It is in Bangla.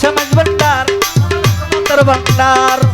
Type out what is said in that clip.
সমাজ ভান্ডার ভান্ডার